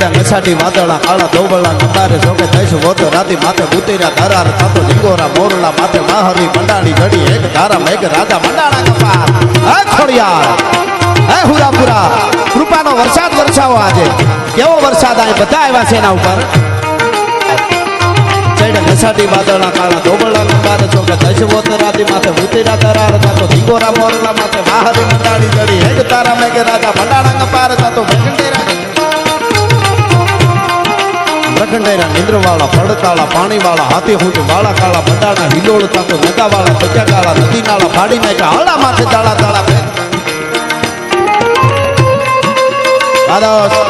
ચૈડા નસાટી વાદળા, કાળા દોબળા નંદારે જોકે થઈશ વોતો રાતી માથે ઉતેરા ધરાર, થતો ઝીંગોરા મોરલા માથે માહરી મંડાણી ઘડી, એક ધારા મેઘ, રાજા મંડાણા કપાર. હે ખોડિયાર, હે હુરાપુરા, કૃપાનો વરસાદ વરસાવો આજે. કેવો વરસાદ આ બધા આવ્યા છે એના ઉપર. જોકે થઈશું વોતો રાતી માથે ઉતર્યા ધરાર, થતો ઝીંગોરા મોરલા માથે માહરી મંડાણી ઘડી, એક ધારા મેઘ, રાજા મંડાણા કપાર, થતો મેઘંડેરા પ્રખંડેરા નિંદ્રવાળા પડતાળા પાણીવાળા, હાથી હુંટ વાળા કાળા બંડાણા હિલોળ તાતો સજા કાળા નદી નાળા ફાડી નાખ્યા હાળા માથે તાળા તાળા દાદા